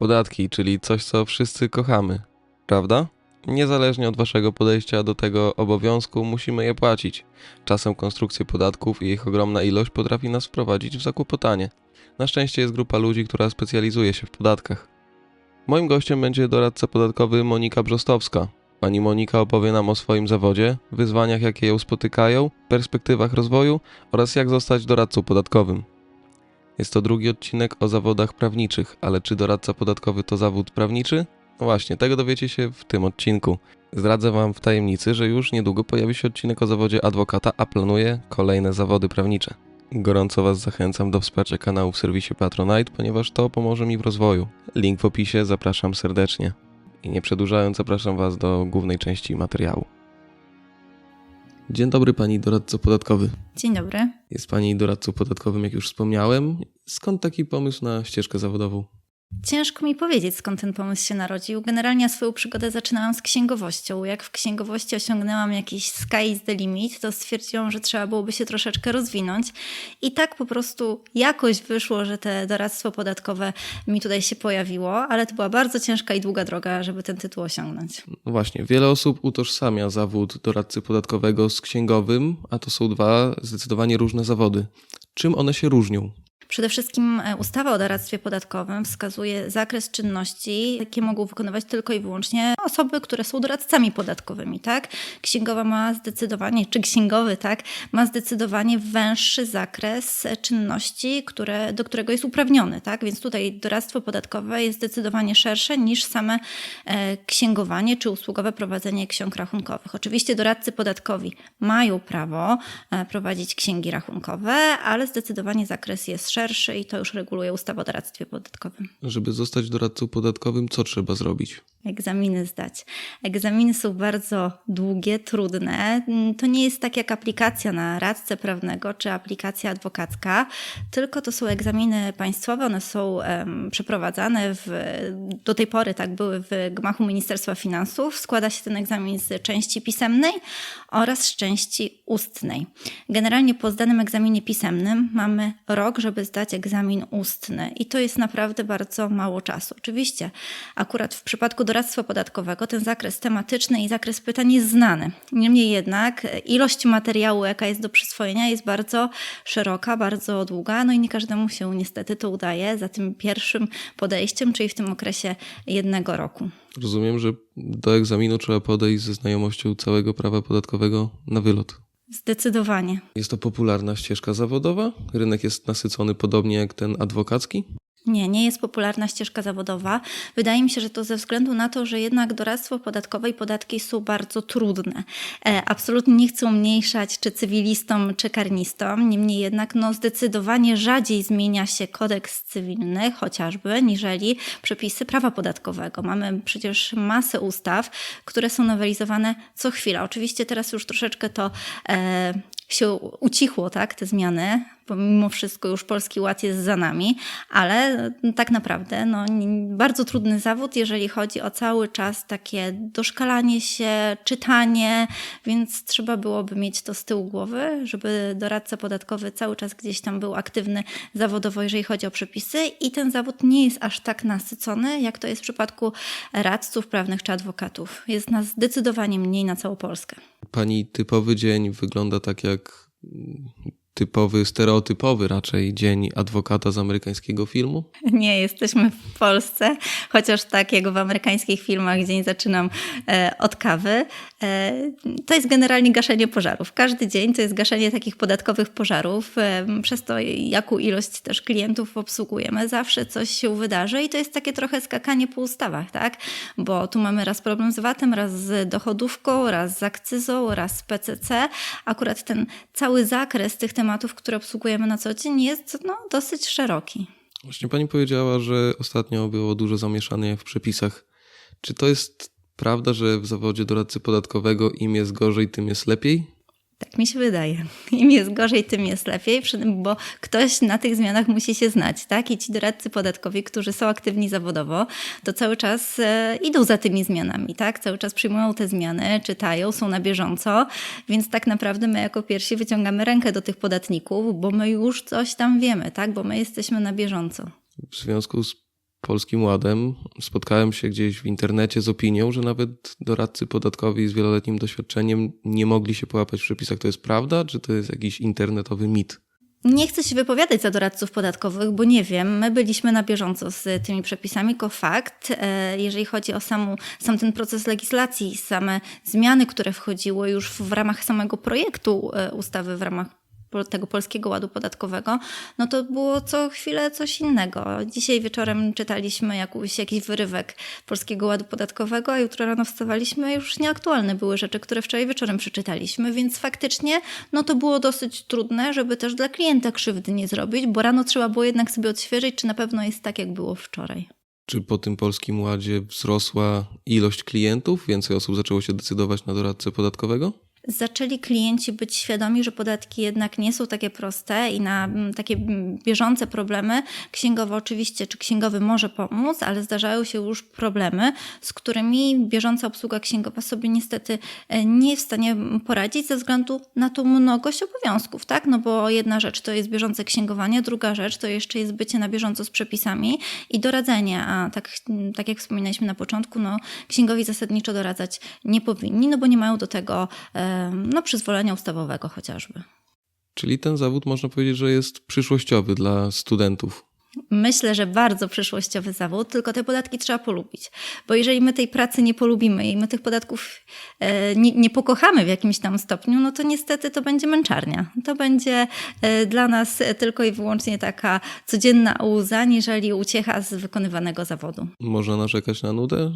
Podatki, czyli coś, co wszyscy kochamy, prawda? Niezależnie od waszego podejścia do tego obowiązku, musimy je płacić. Czasem konstrukcje podatków i ich ogromna ilość potrafi nas wprowadzić w zakłopotanie. Na szczęście jest grupa ludzi, która specjalizuje się w podatkach. Moim gościem będzie doradca podatkowy Monika Brzostowska. Pani Monika opowie nam o swoim zawodzie, wyzwaniach, jakie ją spotykają, perspektywach rozwoju oraz jak zostać doradcą podatkowym. Jest to drugi odcinek o zawodach prawniczych, ale czy doradca podatkowy to zawód prawniczy? No właśnie, tego dowiecie się w tym odcinku. Zdradzę Wam w tajemnicy, że już niedługo pojawi się odcinek o zawodzie adwokata, a planuję kolejne zawody prawnicze. Gorąco Was zachęcam do wsparcia kanału w serwisie Patronite, ponieważ to pomoże mi w rozwoju. Link w opisie, zapraszam serdecznie. I nie przedłużając, zapraszam Was do głównej części materiału. Dzień dobry Pani doradco podatkowy. Dzień dobry. Jest Pani doradcą podatkowym, jak już wspomniałem. Skąd taki pomysł na ścieżkę zawodową? Ciężko mi powiedzieć, skąd ten pomysł się narodził. Generalnie swoją przygodę zaczynałam z księgowością. Jak w księgowości osiągnęłam jakiś sky is the limit, to stwierdziłam, że trzeba byłoby się troszeczkę rozwinąć. I tak po prostu jakoś wyszło, że te doradztwo podatkowe mi tutaj się pojawiło, ale to była bardzo ciężka i długa droga, żeby ten tytuł osiągnąć. No właśnie, wiele osób utożsamia zawód doradcy podatkowego z księgowym, a to są dwa zdecydowanie różne zawody. Czym one się różnią? Przede wszystkim e, ustawa o doradztwie podatkowym wskazuje zakres czynności, jakie mogą wykonywać tylko i wyłącznie osoby, które są doradcami podatkowymi, tak? Księgowa ma zdecydowanie, czy księgowy, tak, ma zdecydowanie węższy zakres czynności, które, do którego jest uprawniony, tak? Więc tutaj doradztwo podatkowe jest zdecydowanie szersze niż same e, księgowanie czy usługowe prowadzenie ksiąg rachunkowych. Oczywiście doradcy podatkowi mają prawo e, prowadzić księgi rachunkowe, ale zdecydowanie zakres jest szerszy i to już reguluje ustawa o doradztwie podatkowym. Żeby zostać doradcą podatkowym, co trzeba zrobić? Egzaminy zdać. Egzaminy są bardzo długie, trudne. To nie jest tak jak aplikacja na radcę prawnego czy aplikacja adwokacka, tylko to są egzaminy państwowe. One są em, przeprowadzane w, do tej pory, tak były w gmachu Ministerstwa Finansów. Składa się ten egzamin z części pisemnej oraz z części ustnej. Generalnie po zdanym egzaminie pisemnym mamy rok, żeby zdać egzamin ustny i to jest naprawdę bardzo mało czasu. Oczywiście akurat w przypadku doradztwa podatkowego ten zakres tematyczny i zakres pytań jest znany. Niemniej jednak ilość materiału, jaka jest do przyswojenia jest bardzo szeroka, bardzo długa, no i nie każdemu się niestety to udaje za tym pierwszym podejściem, czyli w tym okresie jednego roku. Rozumiem, że do egzaminu trzeba podejść ze znajomością całego prawa podatkowego na wylot. Zdecydowanie. Jest to popularna ścieżka zawodowa? Rynek jest nasycony podobnie jak ten adwokacki? Nie, nie jest popularna ścieżka zawodowa. Wydaje mi się, że to ze względu na to, że jednak doradztwo podatkowe i podatki są bardzo trudne. E, absolutnie nie chcę umniejszać czy cywilistom, czy karnistom, niemniej jednak no, zdecydowanie rzadziej zmienia się kodeks cywilny chociażby, niżeli przepisy prawa podatkowego. Mamy przecież masę ustaw, które są nowelizowane co chwila. Oczywiście teraz już troszeczkę to e, się ucichło, tak, te zmiany, mimo wszystko już Polski Ład jest za nami, ale tak naprawdę no, bardzo trudny zawód, jeżeli chodzi o cały czas takie doszkalanie się, czytanie, więc trzeba byłoby mieć to z tyłu głowy, żeby doradca podatkowy cały czas gdzieś tam był aktywny zawodowo, jeżeli chodzi o przepisy i ten zawód nie jest aż tak nasycony, jak to jest w przypadku radców prawnych czy adwokatów. Jest nas zdecydowanie mniej na całą Polskę. Pani typowy dzień wygląda tak jak typowy, stereotypowy raczej dzień adwokata z amerykańskiego filmu? Nie jesteśmy w Polsce, chociaż tak jak w amerykańskich filmach dzień zaczynam e, od kawy. E, to jest generalnie gaszenie pożarów. Każdy dzień to jest gaszenie takich podatkowych pożarów. E, przez to, jaką ilość też klientów obsługujemy, zawsze coś się wydarzy i to jest takie trochę skakanie po ustawach, tak? Bo tu mamy raz problem z VAT-em, raz z dochodówką, raz z akcyzą, raz z PCC. Akurat ten cały zakres tych tematów, które obsługujemy na co dzień jest no, dosyć szeroki. Właśnie pani powiedziała, że ostatnio było dużo zamieszania w przepisach. Czy to jest prawda, że w zawodzie doradcy podatkowego im jest gorzej, tym jest lepiej? Tak mi się wydaje. Im jest gorzej, tym jest lepiej, bo ktoś na tych zmianach musi się znać, tak? I ci doradcy podatkowi, którzy są aktywni zawodowo, to cały czas e, idą za tymi zmianami, tak? Cały czas przyjmują te zmiany, czytają, są na bieżąco, więc tak naprawdę my jako pierwsi wyciągamy rękę do tych podatników, bo my już coś tam wiemy, tak? Bo my jesteśmy na bieżąco. W związku z Polskim Ładem spotkałem się gdzieś w internecie z opinią, że nawet doradcy podatkowi z wieloletnim doświadczeniem nie mogli się połapać w przepisach. To jest prawda, czy to jest jakiś internetowy mit? Nie chcę się wypowiadać za doradców podatkowych, bo nie wiem. My byliśmy na bieżąco z tymi przepisami, tylko fakt, e, jeżeli chodzi o samu, sam ten proces legislacji, same zmiany, które wchodziły już w ramach samego projektu e, ustawy, w ramach tego polskiego ładu podatkowego, no to było co chwilę coś innego. Dzisiaj wieczorem czytaliśmy jakiś, jakiś wyrywek polskiego ładu podatkowego, a jutro rano wstawaliśmy, już nieaktualne były rzeczy, które wczoraj wieczorem przeczytaliśmy, więc faktycznie no to było dosyć trudne, żeby też dla klienta krzywdy nie zrobić, bo rano trzeba było jednak sobie odświeżyć, czy na pewno jest tak, jak było wczoraj. Czy po tym Polskim Ładzie wzrosła ilość klientów? Więcej osób zaczęło się decydować na doradcę podatkowego? Zaczęli klienci być świadomi, że podatki jednak nie są takie proste i na takie bieżące problemy księgowo oczywiście, czy księgowy może pomóc, ale zdarzają się już problemy, z którymi bieżąca obsługa księgowa sobie niestety e, nie jest w stanie poradzić ze względu na tą mnogość obowiązków, tak? No bo jedna rzecz to jest bieżące księgowanie, druga rzecz to jeszcze jest bycie na bieżąco z przepisami i doradzenie, a tak, tak jak wspominaliśmy na początku, no księgowi zasadniczo doradzać nie powinni, no bo nie mają do tego e, no, przyzwolenia ustawowego chociażby. Czyli ten zawód można powiedzieć, że jest przyszłościowy dla studentów. Myślę, że bardzo przyszłościowy zawód, tylko te podatki trzeba polubić. Bo jeżeli my tej pracy nie polubimy i my tych podatków e, nie, nie pokochamy w jakimś tam stopniu, no to niestety to będzie męczarnia. To będzie e, dla nas tylko i wyłącznie taka codzienna łza, niżeli uciecha z wykonywanego zawodu. Można narzekać na nudę?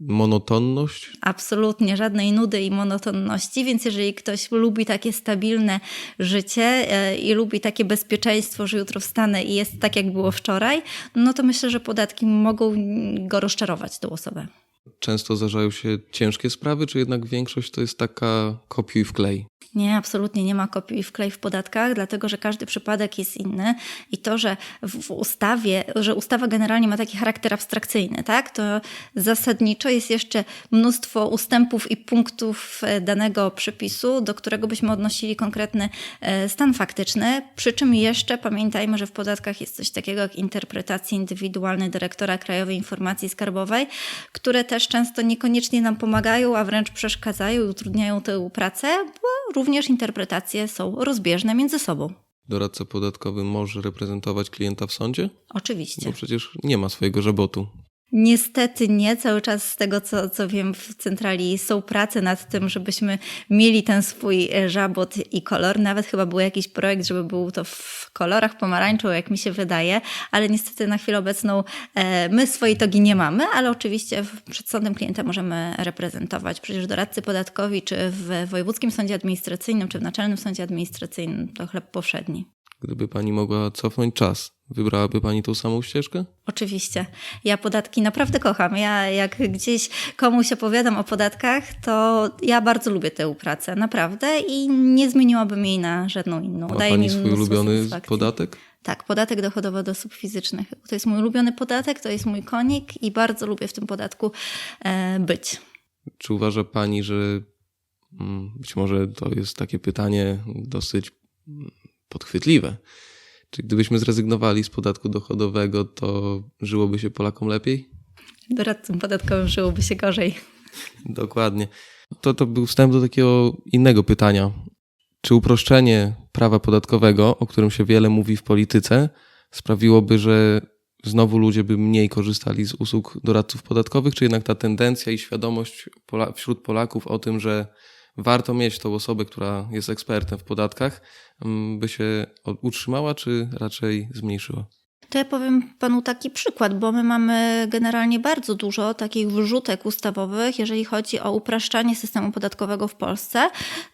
Monotonność? Absolutnie żadnej nudy i monotonności, więc jeżeli ktoś lubi takie stabilne życie e, i lubi takie bezpieczeństwo, że jutro wstanę i jest tak, jak było wczoraj, no to myślę, że podatki mogą go rozczarować tą osobę. Często zdarzają się ciężkie sprawy, czy jednak większość to jest taka kopiuj w klej? Nie, absolutnie nie ma kopiuj i wklej w podatkach, dlatego że każdy przypadek jest inny i to, że w ustawie, że ustawa generalnie ma taki charakter abstrakcyjny, tak, to zasadniczo jest jeszcze mnóstwo ustępów i punktów e, danego przepisu, do którego byśmy odnosili konkretny e, stan faktyczny. Przy czym jeszcze pamiętajmy, że w podatkach jest coś takiego jak interpretacje indywidualne dyrektora Krajowej Informacji Skarbowej, które też często niekoniecznie nam pomagają, a wręcz przeszkadzają i utrudniają tę pracę, bo również interpretacje są rozbieżne między sobą. Doradca podatkowy może reprezentować klienta w sądzie? Oczywiście. Bo przecież nie ma swojego żabotu. Niestety nie. Cały czas z tego, co, co wiem, w centrali są prace nad tym, żebyśmy mieli ten swój e, żabot i kolor. Nawet chyba był jakiś projekt, żeby był to w kolorach pomarańczu, jak mi się wydaje, ale niestety na chwilę obecną e, my swojej togi nie mamy, ale oczywiście przed sądem klienta możemy reprezentować. Przecież doradcy podatkowi, czy w wojewódzkim sądzie administracyjnym, czy w naczelnym sądzie administracyjnym to chleb powszedni. Gdyby pani mogła cofnąć czas, wybrałaby pani tą samą ścieżkę? Oczywiście. Ja podatki naprawdę kocham. Ja jak gdzieś komuś opowiadam o podatkach, to ja bardzo lubię tę pracę, naprawdę i nie zmieniłabym jej na żadną inną. Ma Daje pani swój ulubiony podatek? Tak, podatek dochodowy od osób fizycznych. To jest mój ulubiony podatek, to jest mój konik i bardzo lubię w tym podatku e, być. Czy uważa pani, że mm, być może to jest takie pytanie dosyć mm, podchwytliwe? Czy gdybyśmy zrezygnowali z podatku dochodowego, to żyłoby się Polakom lepiej? Doradcom podatkowym żyłoby się gorzej. Dokładnie. To, to był wstęp do takiego innego pytania. Czy uproszczenie prawa podatkowego, o którym się wiele mówi w polityce, sprawiłoby, że znowu ludzie by mniej korzystali z usług doradców podatkowych, czy jednak ta tendencja i świadomość Pola- wśród Polaków o tym, że warto mieć tą osobę, która jest ekspertem w podatkach, mm, by się utrzymała, czy raczej zmniejszyła? To ja powiem panu taki przykład, bo my mamy generalnie bardzo dużo takich wrzutek ustawowych, jeżeli chodzi o upraszczanie systemu podatkowego w Polsce.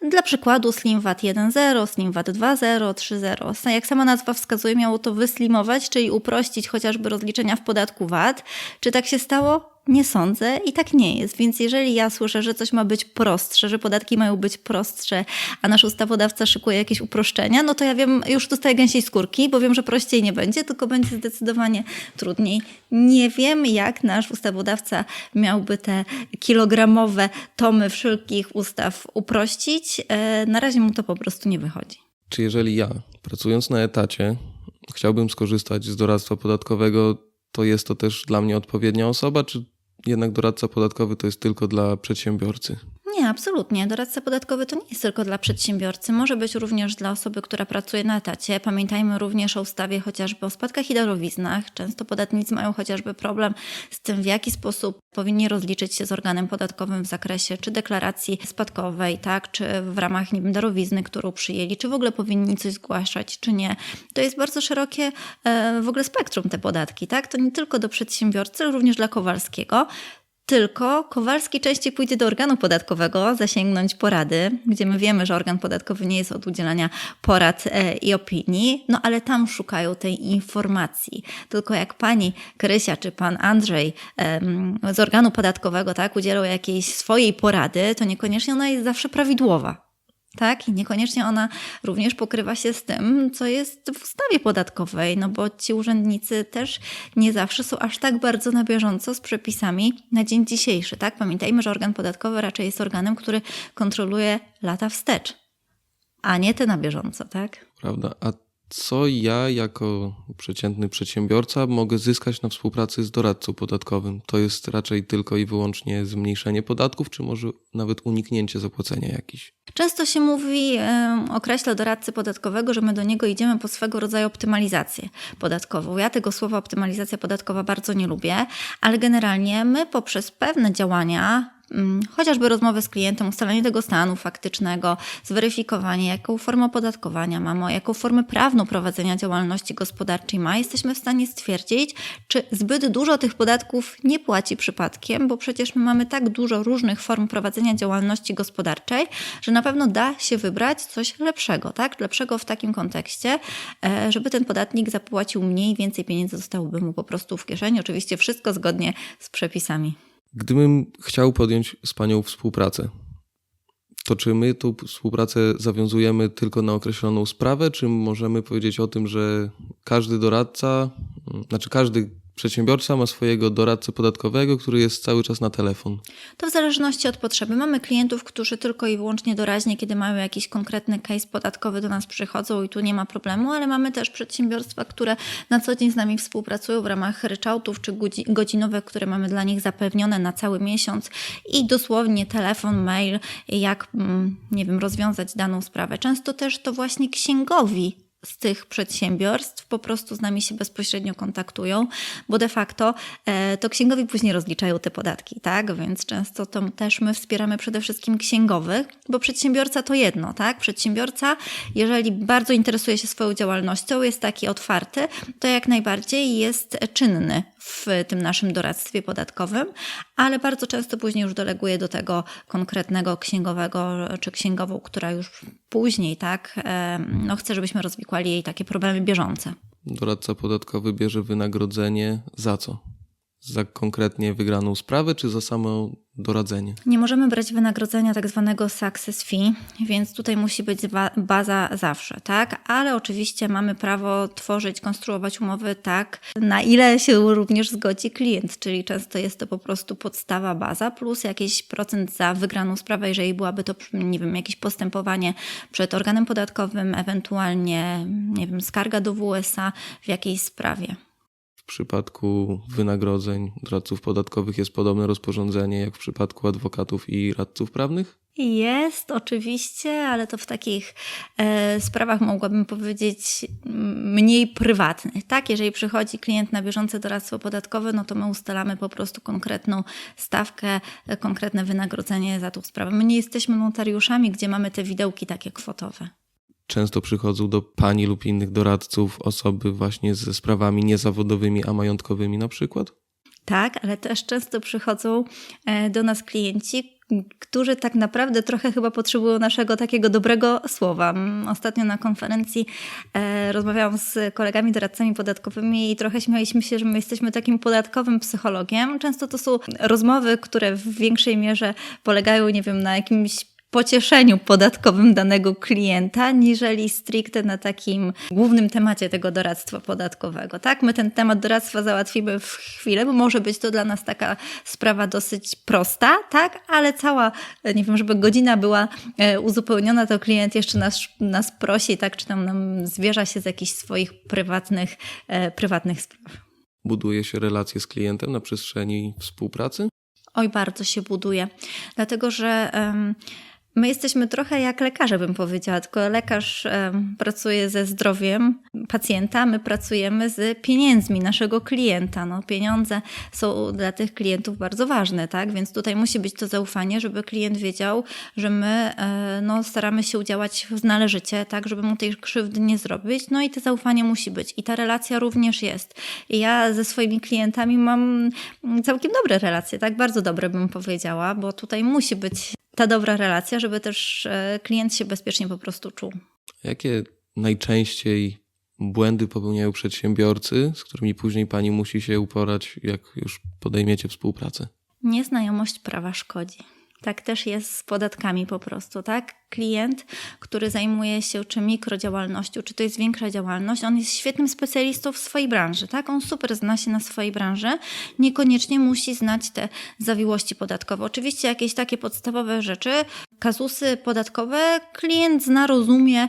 Dla przykładu Slim VAT 1.0, Slim VAT 2.0, 3.0. Jak sama nazwa wskazuje, miało to wyslimować, czyli uprościć chociażby rozliczenia w podatku VAT. Czy tak się stało? Nie sądzę i tak nie jest. Więc jeżeli ja słyszę, że coś ma być prostsze, że podatki mają być prostsze, a nasz ustawodawca szykuje jakieś uproszczenia, no to ja wiem, już dostaję gęsiej skórki, bo wiem, że prościej nie będzie, tylko będzie zdecydowanie trudniej. Nie wiem, jak nasz ustawodawca miałby te kilogramowe tomy wszelkich ustaw uprościć. E, Na razie mu to po prostu nie wychodzi. Czy jeżeli ja, pracując na etacie, chciałbym skorzystać z doradztwa podatkowego, to jest to też dla mnie odpowiednia osoba, czy jednak doradca podatkowy to jest tylko dla przedsiębiorcy? Nie, absolutnie. Doradca podatkowy to nie jest tylko dla przedsiębiorcy. Może być również dla osoby, która pracuje na etacie. Pamiętajmy również o ustawie chociażby o spadkach i darowiznach. Często podatnicy mają chociażby problem z tym, w jaki sposób powinni rozliczyć się z organem podatkowym w zakresie czy deklaracji spadkowej, tak, czy w ramach nie wiem, darowizny, którą przyjęli, czy w ogóle powinni coś zgłaszać, czy nie. To jest bardzo szerokie e, w ogóle spektrum te podatki, tak? To nie tylko do przedsiębiorcy, również dla Kowalskiego. Tylko Kowalski częściej pójdzie do organu podatkowego zasięgnąć porady, gdzie my wiemy, że organ podatkowy nie jest od udzielania porad e, i opinii, no ale tam szukają tej informacji. Tylko jak pani Krysia czy pan Andrzej z organu podatkowego tak, udzielą jakiejś swojej porady, to niekoniecznie ona jest zawsze prawidłowa. Tak, i niekoniecznie ona również pokrywa się z tym, co jest w ustawie podatkowej, no bo ci urzędnicy też nie zawsze są aż tak bardzo na bieżąco z przepisami na dzień dzisiejszy. Tak, pamiętajmy, że organ podatkowy raczej jest organem, który kontroluje lata wstecz, a nie te na bieżąco, tak? Prawda? A co ja jako przeciętny przedsiębiorca mogę zyskać na współpracy z doradcą podatkowym? To jest raczej tylko i wyłącznie zmniejszenie podatków, czy może nawet uniknięcie zapłacenia jakichś? Często się mówi, określa doradcy podatkowego, że my do niego idziemy po swego rodzaju optymalizację podatkową. Ja tego słowa optymalizacja podatkowa bardzo nie lubię, ale generalnie my poprzez pewne działania chociażby rozmowy z klientem, ustalenie tego stanu faktycznego, zweryfikowanie, jaką formę opodatkowania mamy, jaką formę prawną prowadzenia działalności gospodarczej ma, jesteśmy w stanie stwierdzić, czy zbyt dużo tych podatków nie płaci przypadkiem, bo przecież my mamy tak dużo różnych form prowadzenia działalności gospodarczej, że na pewno da się wybrać coś lepszego, tak? Lepszego w takim kontekście, e, żeby ten podatnik zapłacił mniej, więcej pieniędzy zostałoby mu po prostu w kieszeni. Oczywiście wszystko zgodnie z przepisami. Gdybym chciał podjąć z Panią współpracę, to czy my tą współpracę zawiązujemy tylko na określoną sprawę, czy możemy powiedzieć o tym, że każdy doradca, znaczy każdy przedsiębiorca ma swojego doradcę podatkowego, który jest cały czas na telefon? To w zależności od potrzeby. Mamy klientów, którzy tylko i wyłącznie doraźnie, kiedy mają jakiś konkretny case podatkowy, do nas przychodzą i tu nie ma problemu, ale mamy też przedsiębiorstwa, które na co dzień z nami współpracują w ramach ryczałtów czy godzi- godzinowych, które mamy dla nich zapewnione na cały miesiąc i dosłownie telefon, mail, jak mm, nie wiem, rozwiązać daną sprawę. Często też to właśnie księgowi z tych przedsiębiorstw po prostu z nami się bezpośrednio kontaktują, bo de facto e, to księgowi później rozliczają te podatki, tak? Więc często to też my wspieramy przede wszystkim księgowych, bo przedsiębiorca to jedno, tak? Przedsiębiorca, jeżeli bardzo interesuje się swoją działalnością, jest taki otwarty, to jak najbardziej jest czynny w tym naszym doradztwie podatkowym, ale bardzo często później już deleguje do tego konkretnego księgowego czy księgową, która już później, tak, e, no chce, żebyśmy rozwikłali jej takie problemy bieżące. Doradca podatkowy bierze wynagrodzenie za co? Za konkretnie wygraną sprawę, czy za samo doradzenie? Nie możemy brać wynagrodzenia tak zwanego success fee, więc tutaj musi być ba- baza zawsze, tak? Ale oczywiście mamy prawo tworzyć, konstruować umowy tak, na ile się również zgodzi klient, czyli często jest to po prostu podstawa, baza plus jakiś procent za wygraną sprawę, jeżeli byłaby to, nie wiem, jakieś postępowanie przed organem podatkowym, ewentualnie, nie wiem, skarga do WSA w jakiejś sprawie. Przypadku wynagrodzeń doradców podatkowych jest podobne rozporządzenie jak w przypadku adwokatów i radców prawnych? Jest oczywiście, ale to w takich e, sprawach mogłabym powiedzieć mniej prywatnych. Tak, jeżeli przychodzi klient na bieżące doradztwo podatkowe, no to my ustalamy po prostu konkretną stawkę, e, konkretne wynagrodzenie za tą sprawę. My nie jesteśmy notariuszami, gdzie mamy te widełki takie kwotowe. Często przychodzą do pani lub innych doradców osoby właśnie ze sprawami niezawodowymi, a majątkowymi na przykład? Tak, ale też często przychodzą e, do nas klienci, którzy tak naprawdę trochę chyba potrzebują naszego takiego dobrego słowa. Mm, Ostatnio na konferencji e, rozmawiałam z kolegami doradcami podatkowymi i trochę śmialiśmy się, że my jesteśmy takim podatkowym psychologiem. Często to są rozmowy, które w większej mierze polegają, nie wiem, na jakimś pocieszeniu podatkowym danego klienta, niżeli stricte na takim głównym temacie tego doradztwa podatkowego. Tak, my ten temat doradztwa załatwimy w chwilę, bo może być to dla nas taka sprawa dosyć prosta, tak, ale cała, nie wiem, żeby godzina była e, uzupełniona, to klient jeszcze nas, nas prosi, tak, czy tam nam zwierza się z jakichś swoich prywatnych, e, prywatnych spraw. buduje się relacje z klientem na przestrzeni współpracy? Oj, bardzo się buduje, dlatego że em, my jesteśmy trochę jak lekarze, bym powiedziała, tylko lekarz pracuje ze zdrowiem pacjenta, my pracujemy z pieniędzmi naszego klienta. No, pieniądze są dla tych klientów bardzo ważne, tak? Więc tutaj musi być to zaufanie, żeby klient wiedział, że my e, no, staramy się działać należycie, tak, żeby mu tej krzywdy nie zrobić. No i to zaufanie musi być. I ta relacja również jest. I ja ze swoimi klientami mam całkiem dobre relacje, tak? Bardzo dobre bym powiedziała, bo tutaj musi być ta dobra relacja, żeby też e, klient się bezpiecznie po prostu czuł. Jakie najczęściej błędy popełniają przedsiębiorcy, z którymi później pani musi się uporać, jak już podejmiecie współpracę? Nieznajomość prawa szkodzi. Tak też jest z podatkami po prostu, tak? Klient, który zajmuje się czy mikrodziałalnością, czy to jest większa działalność, on jest świetnym specjalistą w swojej branży, tak? On super zna się na swojej branży, niekoniecznie musi znać te zawiłości podatkowe. Oczywiście jakieś takie podstawowe rzeczy, kazusy podatkowe klient zna, rozumie,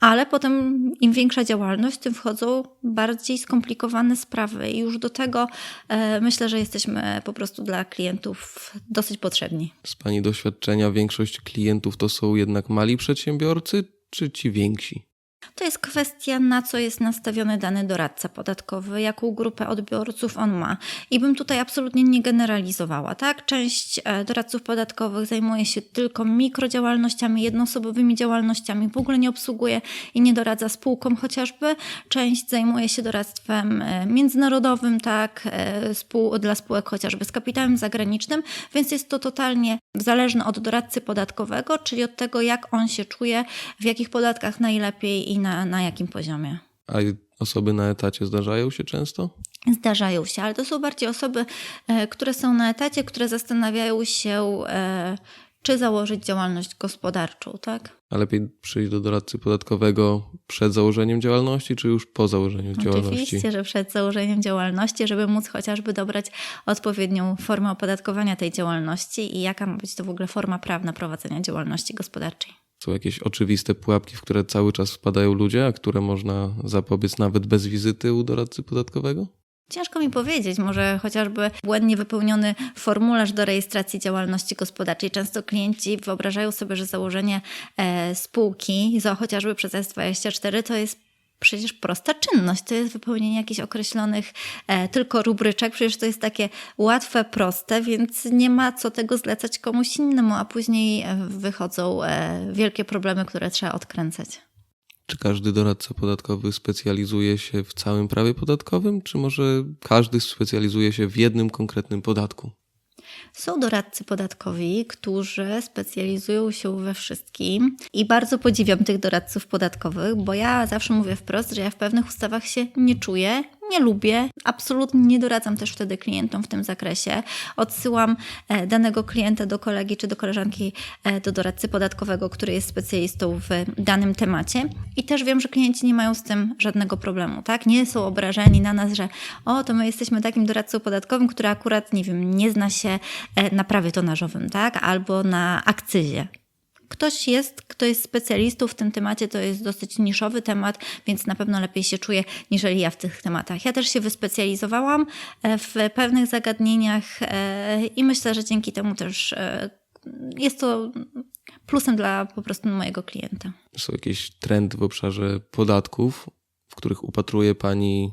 ale potem im większa działalność, tym wchodzą bardziej skomplikowane sprawy i już do tego e, myślę, że jesteśmy po prostu dla klientów dosyć potrzebni. Z pani doświadczenia większość klientów to są jednak mali przedsiębiorcy, czy ci więksi? To jest kwestia, na co jest nastawiony dany doradca podatkowy, jaką grupę odbiorców on ma. I bym tutaj absolutnie nie generalizowała, tak? Część e, doradców podatkowych zajmuje się tylko mikrodziałalnościami, jednoosobowymi działalnościami, w ogóle nie obsługuje i nie doradza spółkom chociażby. Część zajmuje się doradztwem e, międzynarodowym, tak? E, Spół, dla spółek chociażby z kapitałem zagranicznym, więc jest to totalnie zależne od doradcy podatkowego, czyli od tego, jak on się czuje, w jakich podatkach najlepiej i na, na jakim poziomie. A osoby na etacie zdarzają się często? Zdarzają się, ale to są bardziej osoby, e, które są na etacie, które zastanawiają się, e, czy założyć działalność gospodarczą, tak? A lepiej przyjść do doradcy podatkowego przed założeniem działalności, czy już po założeniu działalności? Oczywiście, że przed założeniem działalności, żeby móc chociażby dobrać odpowiednią formę opodatkowania tej działalności i jaka ma być to w ogóle forma prawna prowadzenia działalności gospodarczej. Są jakieś oczywiste pułapki, w które cały czas wpadają ludzie, a które można zapobiec nawet bez wizyty u doradcy podatkowego? Ciężko mi powiedzieć, może chociażby błędnie wypełniony formularz do rejestracji działalności gospodarczej. Często klienci wyobrażają sobie, że założenie e, spółki, za chociażby przez S24, to jest przecież prosta czynność. To jest wypełnienie jakichś określonych e, tylko rubryczek. Przecież to jest takie łatwe, proste, więc nie ma co tego zlecać komuś innemu, a później e, wychodzą e, wielkie problemy, które trzeba odkręcać. Czy każdy doradca podatkowy specjalizuje się w całym prawie podatkowym, czy może każdy specjalizuje się w jednym konkretnym podatku? Są doradcy podatkowi, którzy specjalizują się we wszystkim i bardzo podziwiam tych doradców podatkowych, bo ja zawsze mówię wprost, że ja w pewnych ustawach się nie czuję, nie lubię, absolutnie nie doradzam też wtedy klientom w tym zakresie. Odsyłam e, danego klienta do kolegi czy do koleżanki, e, do doradcy podatkowego, który jest specjalistą w danym temacie. I też wiem, że klienci nie mają z tym żadnego problemu, tak? Nie są obrażeni na nas, że o, to my jesteśmy takim doradcą podatkowym, który akurat, nie wiem, nie zna się e, na prawie tonażowym, tak? Albo na akcyzie ktoś jest, kto jest specjalistą w tym temacie, to jest dosyć niszowy temat, więc na pewno lepiej się czuję, niżeli ja w tych tematach. Ja też się wyspecjalizowałam e, w pewnych zagadnieniach e, i myślę, że dzięki temu też e, jest to plusem dla po prostu mojego klienta. Są jakieś trendy w obszarze podatków, w których upatruje Pani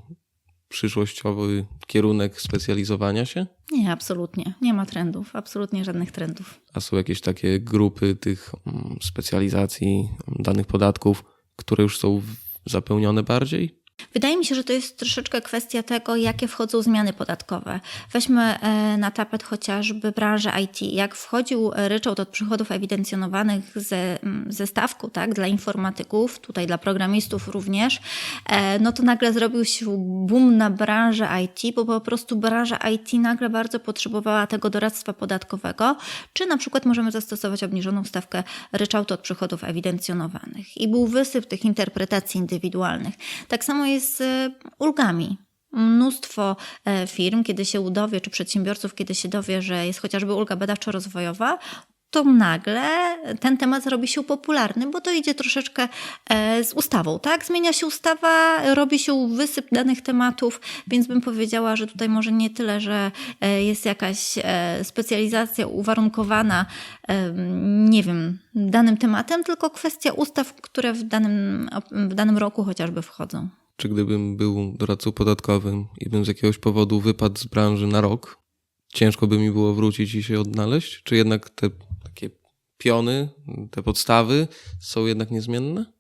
przyszłościowy kierunek specjalizowania się? Nie, absolutnie. Nie ma trendów, absolutnie żadnych trendów. A są jakieś takie grupy tych mm, specjalizacji danych podatków, które już są zapełnione bardziej? Wydaje mi się, że to jest troszeczkę kwestia tego, jakie wchodzą zmiany podatkowe. Weźmy e, na tapet chociażby branżę IT. Jak wchodził ryczałt od przychodów ewidencjonowanych ze, ze stawku, tak, dla informatyków, tutaj dla programistów również, e, no to nagle zrobił się boom na branżę IT, bo po prostu branża IT nagle bardzo potrzebowała tego doradztwa podatkowego, czy na przykład możemy zastosować obniżoną stawkę ryczałtu od przychodów ewidencjonowanych. I był wysyp tych interpretacji indywidualnych. Tak samo jest z ulgami. Mnóstwo e, firm, kiedy się dowie, czy przedsiębiorców, kiedy się dowie, że jest chociażby ulga badawczo-rozwojowa, to nagle ten temat zrobi się popularny, bo to idzie troszeczkę e, z ustawą, tak? Zmienia się ustawa, robi się wysyp danych tematów, więc bym powiedziała, że tutaj może nie tyle, że e, jest jakaś e, specjalizacja uwarunkowana, e, nie wiem, danym tematem, tylko kwestia ustaw, które w danym, w danym roku chociażby wchodzą. Czy gdybym był doradcą podatkowym i bym z jakiegoś powodu wypadł z branży na rok, ciężko by mi było wrócić i się odnaleźć? Czy jednak te takie piony, te podstawy są jednak niezmienne?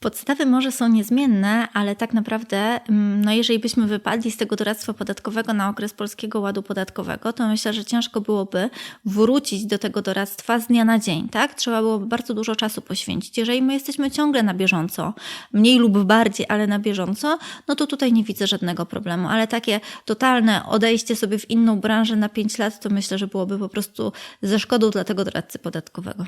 Podstawy może są niezmienne, ale tak naprawdę, mm, no jeżeli byśmy wypadli z tego doradztwa podatkowego na okres Polskiego Ładu Podatkowego, to myślę, że ciężko byłoby wrócić do tego doradztwa z dnia na dzień, tak? Trzeba byłoby bardzo dużo czasu poświęcić. Jeżeli my jesteśmy ciągle na bieżąco, mniej lub bardziej, ale na bieżąco, no to tutaj nie widzę żadnego problemu, ale takie totalne odejście sobie w inną branżę na 5 lat, to myślę, że byłoby po prostu ze szkodą dla tego doradcy podatkowego.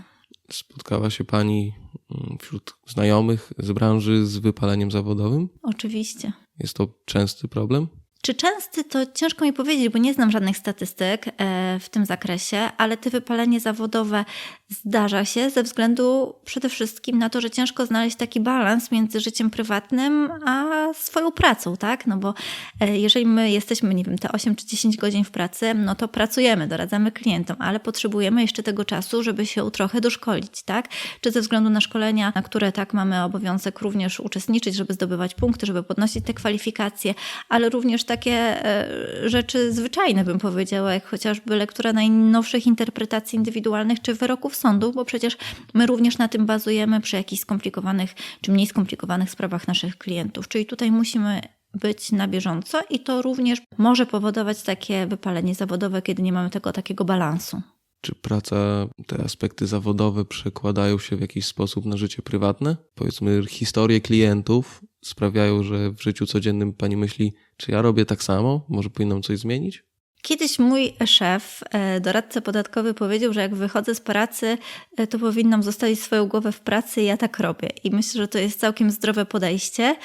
Spotkała się pani mm, wśród znajomych z branży z wypaleniem zawodowym? Oczywiście. Jest to częsty problem? Czy częsty to ciężko mi powiedzieć, bo nie znam żadnych statystyk e, w tym zakresie, ale te wypalenie zawodowe zdarza się ze względu przede wszystkim na to, że ciężko znaleźć taki balans między życiem prywatnym a swoją pracą, tak? No bo e, jeżeli my jesteśmy, nie wiem, te 8 czy 10 godzin w pracy, no to pracujemy, doradzamy klientom, ale potrzebujemy jeszcze tego czasu, żeby się trochę doszkolić, tak? Czy ze względu na szkolenia, na które tak mamy obowiązek również uczestniczyć, żeby zdobywać punkty, żeby podnosić te kwalifikacje, ale również takie e, rzeczy zwyczajne, bym powiedziała, jak chociażby lektura najnowszych interpretacji indywidualnych czy wyroków sądów, bo przecież my również na tym bazujemy przy jakichś skomplikowanych czy mniej skomplikowanych sprawach naszych klientów. Czyli tutaj musimy być na bieżąco i to również może powodować takie wypalenie zawodowe, kiedy nie mamy tego takiego balansu. Czy praca, te aspekty zawodowe przekładają się w jakiś sposób na życie prywatne? Powiedzmy, historie klientów sprawiają, że w życiu codziennym pani myśli, czy ja robię tak samo? Może powinnam coś zmienić? Kiedyś mój szef, e, doradca podatkowy, powiedział, że jak wychodzę z pracy, e, to powinnam zostawić swoją głowę w pracy i ja tak robię. I myślę, że to jest całkiem zdrowe podejście.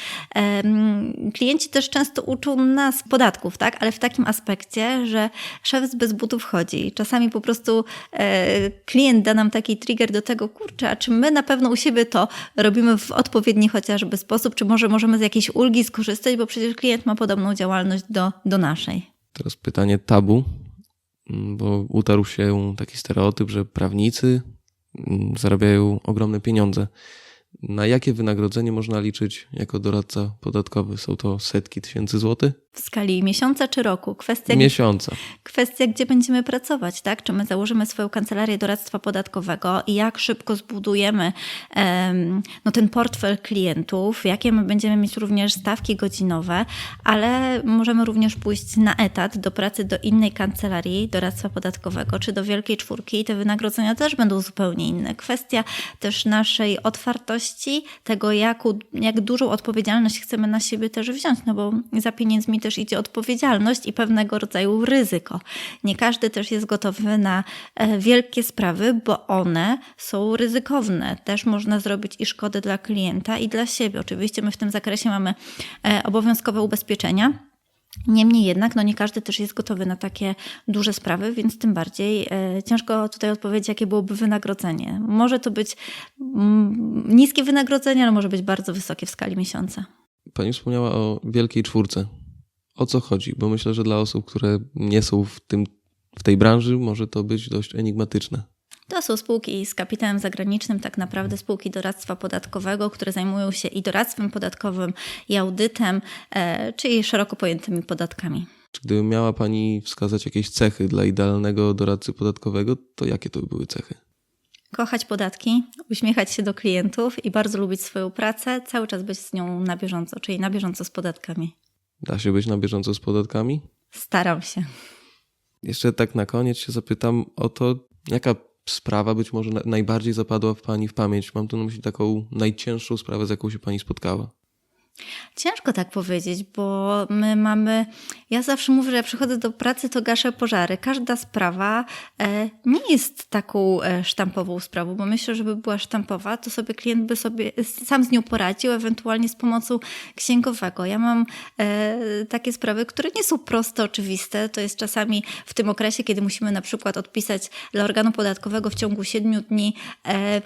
Klienci też często uczą nas podatków, tak? ale w takim aspekcie, że szef bez butów chodzi. Czasami po prostu e, klient da nam taki trigger do tego, kurczę, a czy my na pewno u siebie to robimy w odpowiedni chociażby sposób, czy może możemy z jakiejś ulgi skorzystać, bo przecież klient ma podobną działalność do, do naszej. Teraz pytanie tabu, mm, bo utarł się taki stereotyp, że prawnicy mm, zarabiają ogromne pieniądze. Na jakie wynagrodzenie można liczyć jako doradca podatkowy? Są to setki tysięcy złotych? W skali miesiąca czy roku? Kwestia, Miesiąca. Kwestia, gdzie będziemy pracować, tak? Czy my założymy swoją kancelarię doradztwa podatkowego i jak szybko zbudujemy um, no, ten portfel klientów, jakie my będziemy mieć również stawki godzinowe, ale możemy również pójść na etat do pracy do innej kancelarii doradztwa podatkowego, czy do wielkiej czwórki i te wynagrodzenia też będą zupełnie inne. Kwestia też naszej otwartości, tego, jak, jak dużą odpowiedzialność chcemy na siebie też wziąć, no bo za pieniędzmi też idzie odpowiedzialność i pewnego rodzaju ryzyko. Nie każdy też jest gotowy na e, wielkie sprawy, bo one są ryzykowne. Też można zrobić i szkody dla klienta, i dla siebie. Oczywiście my w tym zakresie mamy e, obowiązkowe ubezpieczenia. Niemniej jednak, no nie każdy też jest gotowy na takie duże sprawy, więc tym bardziej e, ciężko tutaj odpowiedzieć, jakie byłoby wynagrodzenie. Może to być mm, niskie wynagrodzenie, ale może być bardzo wysokie w skali miesiąca. Pani wspomniała o wielkiej czwórce o co chodzi, bo myślę, że dla osób, które nie są w, tym, w tej branży, może to być dość enigmatyczne. To są spółki z kapitałem zagranicznym, tak naprawdę spółki doradztwa podatkowego, które zajmują się i doradztwem podatkowym, i audytem, e, czyli szeroko pojętymi podatkami. Czy gdyby miała Pani wskazać jakieś cechy dla idealnego doradcy podatkowego, to jakie to by były cechy? Kochać podatki, uśmiechać się do klientów i bardzo lubić swoją pracę, cały czas być z nią na bieżąco, czyli na bieżąco z podatkami. Da się być na bieżąco z podatkami? Staram się. Jeszcze tak na koniec się zapytam o to, jaka sprawa być może najbardziej zapadła w Pani w pamięć? Mam tu na myśli taką najcięższą sprawę, z jaką się Pani spotkała. Ciężko tak powiedzieć, bo my mamy. Ja zawsze mówię, że jak przychodzę do pracy, to gaszę pożary. Każda sprawa e, nie jest taką e, sztampową sprawą, bo myślę, żeby była sztampowa, to sobie klient by sobie sam z nią poradził, ewentualnie z pomocą księgowego. Ja mam e, takie sprawy, które nie są proste, oczywiste. To jest czasami w tym okresie, kiedy musimy na przykład odpisać dla organu podatkowego w ciągu siedmiu dni,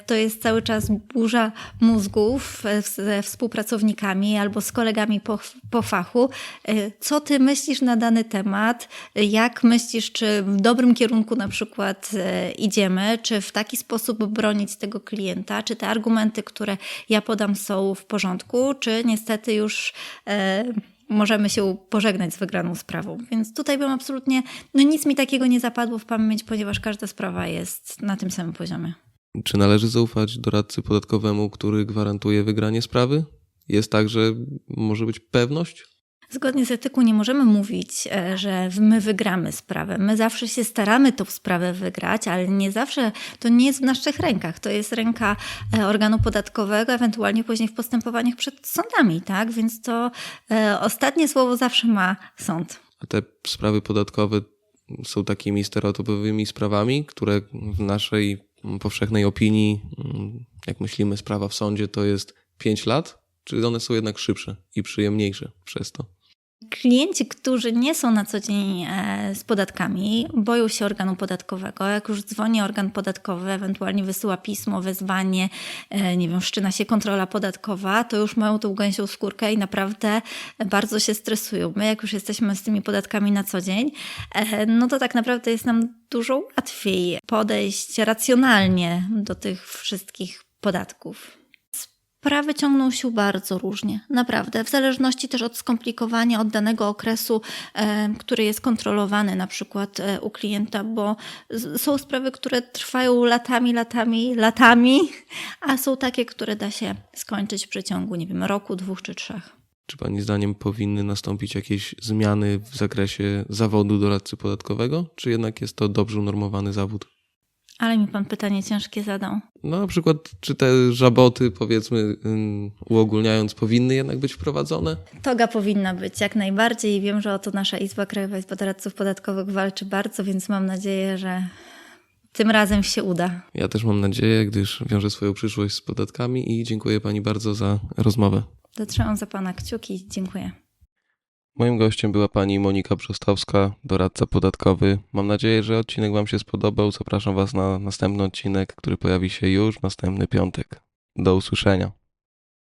to jest cały czas burza mózgów ze współpracownikami albo z kolegami po, po fachu. E, Co ty myślisz na dany temat? Jak myślisz, czy w dobrym kierunku na przykład e, idziemy, czy w taki sposób bronić tego klienta, czy te argumenty, które ja podam są w porządku, czy niestety już e, możemy się pożegnać z wygraną sprawą. Więc tutaj bym absolutnie, no nic mi takiego nie zapadło w pamięć, ponieważ każda sprawa jest na tym samym poziomie. Czy należy zaufać doradcy podatkowemu, który gwarantuje wygranie sprawy? Jest tak, że może być pewność? Zgodnie z etyką nie możemy mówić, e, że my wygramy sprawę. My zawsze się staramy tą sprawę wygrać, ale nie zawsze to nie jest w naszych rękach. To jest ręka e, organu podatkowego, ewentualnie później w postępowaniach przed sądami, tak? Więc to e, ostatnie słowo zawsze ma sąd. A te sprawy podatkowe są takimi stereotypowymi sprawami, które w naszej mm, powszechnej opinii, mm, jak myślimy, sprawa w sądzie to jest 5 lat? Czy one są jednak szybsze i przyjemniejsze przez to? Klienci, którzy nie są na co dzień e, z podatkami, boją się organu podatkowego. Jak już dzwoni organ podatkowy, ewentualnie wysyła pismo, wezwanie, e, nie wiem, wszczyna się kontrola podatkowa, to już mają tą gęsią skórkę i naprawdę bardzo się stresują. My, jak już jesteśmy z tymi podatkami na co dzień, e, no to tak naprawdę jest nam dużo łatwiej podejść racjonalnie do tych wszystkich podatków. Sprawy ciągną się bardzo różnie, naprawdę, w zależności też od skomplikowania, od danego okresu, e, który jest kontrolowany na przykład e, u klienta, bo są sprawy, które trwają latami, latami, latami, a są takie, które da się skończyć w przeciągu, nie wiem, roku, dwóch czy trzech. Czy Pani zdaniem powinny nastąpić jakieś zmiany w zakresie zawodu doradcy podatkowego, czy jednak jest to dobrze unormowany zawód? Ale mi pan pytanie ciężkie zadał. No, na przykład, czy te żaboty, powiedzmy, uogólniając, powinny jednak być wprowadzone? Toga powinna być jak najbardziej i wiem, że o to nasza Izba Krajowa Izba Doradców Podatkowych walczy bardzo, więc mam nadzieję, że tym razem się uda. Ja też mam nadzieję, gdyż wiążę swoją przyszłość z podatkami i dziękuję Pani bardzo za rozmowę. Zatrzymam za pana kciuki. Dziękuję. Moim gościem była pani Monika Brzostowska, doradca podatkowy. Mam nadzieję, że odcinek Wam się spodobał. Zapraszam Was na następny odcinek, który pojawi się już następny piątek. Do usłyszenia.